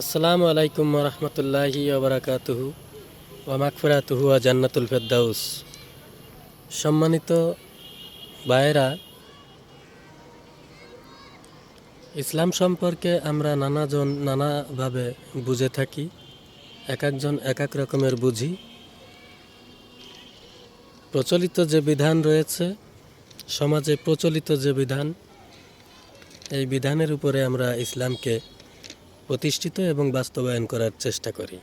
আসসালামু আলাইকুম রহমতুল্লাহি ওবরাকাতুহু মাগফিরাতুহু ওয়া জান্নাতুল ফেরদাউস। সম্মানিত ভাইয়েরা, ইসলাম সম্পর্কে আমরা নানাজন নানাভাবে বুঝে থাকি, এক একজন এক এক রকমের বুঝি। প্রচলিত যে বিধান রয়েছে, সমাজে প্রচলিত যে বিধান, এই বিধানের উপরে আমরা ইসলামকে প্রতিষ্ঠিত এবং বাস্তবায়ন করার চেষ্টা করি।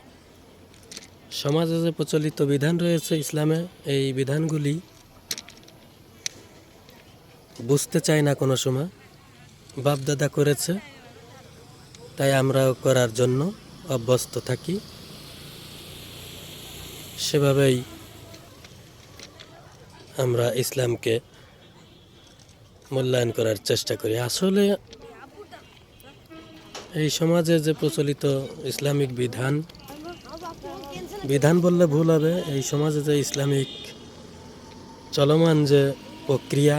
সমাজে যে প্রচলিত বিধান রয়েছে ইসলামে, এই বিধানগুলি বুঝতে চাই না কোনো সময়। বাপদাদা করেছে, তাই আমরাও করার জন্য অভ্যস্ত থাকি। সেভাবেই আমরা ইসলামকে মূল্যায়ন করার চেষ্টা করি। আসলে এই সমাজে যে প্রচলিত ইসলামিক বিধান বিধান বললে ভুল হবে। এই সমাজে যে ইসলামিক চলমান যে প্রক্রিয়া,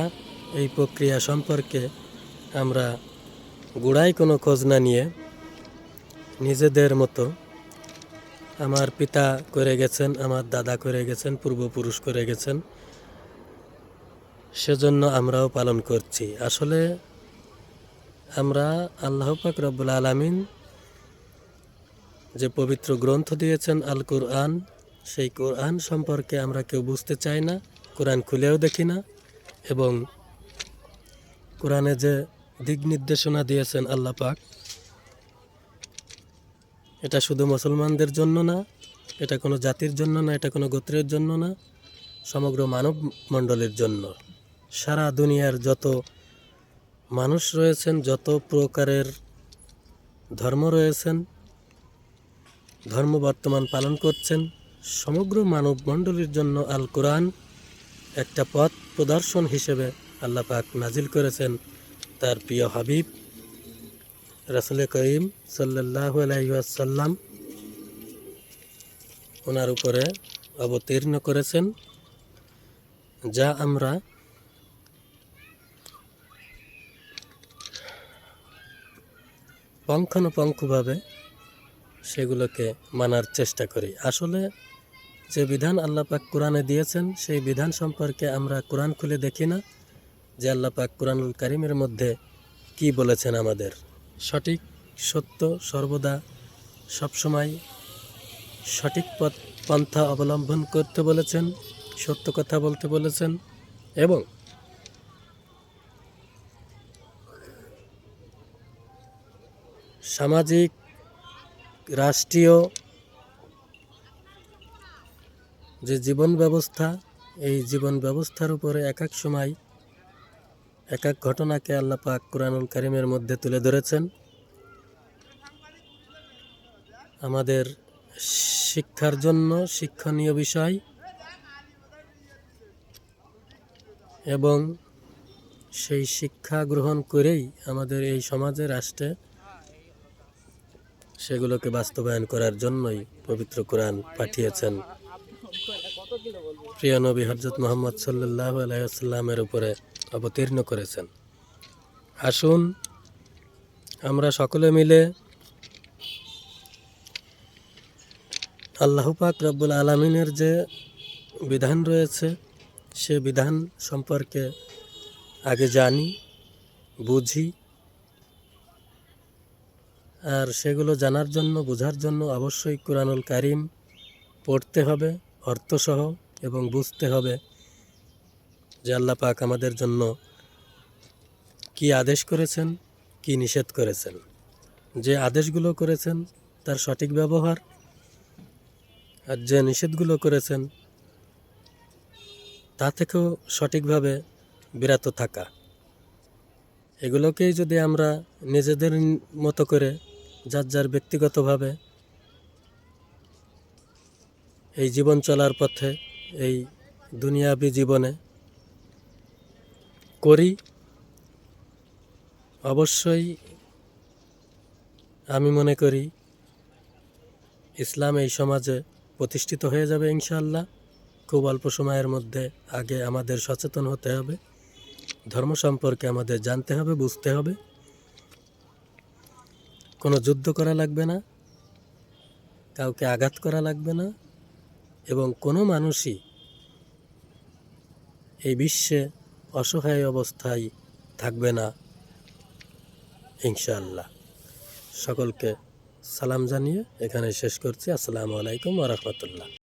এই প্রক্রিয়া সম্পর্কে আমরা গোড়ায় কোনো খোঁজ না নিয়ে নিজেদের মতো আমার পিতা করে গেছেন, আমার দাদা করে গেছেন, পূর্বপুরুষ করে গেছেন, সেজন্য আমরাও পালন করছি। আসলে আমরা আল্লাহ পাক রব্বুল আলামিন যে পবিত্র গ্রন্থ দিয়েছেন আল কোরআন, সেই কোরআন সম্পর্কে আমরা কেউ বুঝতে চাই না, কোরআন খুলেও দেখি না এবং কোরআনে যে দিক নির্দেশনা দিয়েছেন আল্লাহ পাক, এটা শুধু মুসলমানদের জন্য না, এটা কোনো জাতির জন্য না, এটা কোনো গোত্রের জন্য না, সমগ্র মানব মণ্ডলের জন্য। সারা দুনিয়ার যত মানুষ রয়েছেন, যত প্রকারের ধর্ম রয়েছেন, ধর্ম বর্তমান পালন করছেন, সমগ্র মানব মণ্ডলীর জন্য আল কোরআন একটা পথ প্রদর্শন হিসেবে আল্লাহ পাক নাজিল করেছেন তার প্রিয় হাবিব রাসুল করিম সাল্লাহ আলাইসাল্লাম ওনার উপরে অবতীর্ণ করেছেন, যা আমরা পঙ্খানুপঙ্খভাবে সেগুলোকে মানার চেষ্টা করি। আসলে যে বিধান আল্লাহ পাক কোরআনে দিয়েছেন, সেই বিধান সম্পর্কে আমরা কোরআন খুলে দেখি না, যে আল্লাহ পাক কোরআনুল কারিমের মধ্যে কি বলেছেন আমাদের। সঠিক সত্য সর্বদা সবসময় সঠিক পথ, পন্থা অবলম্বন করতে বলেছেন, সত্য কথা বলতে বলেছেন এবং সামাজিক, রাষ্ট্রীয় যে জীবন ব্যবস্থা, এই জীবন ব্যবস্থার উপরে এক এক সময় এক এক ঘটনাকে আল্লাহ পাক কোরআনুল কারিমের মধ্যে তুলে ধরেছেন। আমাদের শিক্ষার জন্য শিক্ষণীয় বিষয় এবং সেই শিক্ষা গ্রহণ করেই আমাদের এই সমাজে, রাষ্ট্রে সেগুলোকে বাস্তবায়ন করার জন্যই পবিত্র কোরআন পাঠিয়েছেন। প্রিয় নবী হজরত মোহাম্মদ সাল্লাহ আলাইসাল্লামের উপরে অবতীর্ণ করেছেন। আসুন, আমরা সকলে মিলে আল্লাহ পাক রব্বুল আলমিনের যে বিধান রয়েছে, সে বিধান সম্পর্কে আগে জানি, বুঝি আর সেগুলো জানার জন্য, বোঝার জন্য অবশ্যই কোরআনুল কারিম পড়তে হবে, অর্থসহ এবং বুঝতে হবে যে আল্লাহ পাক আমাদের জন্য কি আদেশ করেছেন, কি নিষেধ করেছেন। যে আদেশগুলো করেছেন, তার সঠিক ব্যবহার আর যে নিষেধগুলো করেছেন, তা থেকেও সঠিকভাবে বিরত থাকা। এগুলোকেই যদি আমরা নিজেদের মতো করে যার যার ব্যক্তিগতভাবে এই জীবন চলার পথে, এই দুনিয়াবি জীবনে করি, অবশ্যই আমি মনে করি ইসলাম এই সমাজে প্রতিষ্ঠিত হয়ে যাবে ইনশাআল্লাহ। খুব অল্প সময়ের মধ্যে আগে আমাদের সচেতন হতে হবে। ধর্ম সম্পর্কে আমাদের জানতে হবে, বুঝতে হবে। কোনো যুদ্ধ করা লাগবে না, কাউকে আঘাত করা লাগবে না, এবং কোনো মানুষই এই বিশ্বে অসহায় অবস্থায় থাকবে না, ইনশাআল্লাহ। সকলকে সালাম জানিয়ে এখানে শেষ করছি। আসসালামু আলাইকুম ওরহমতুল্লাহ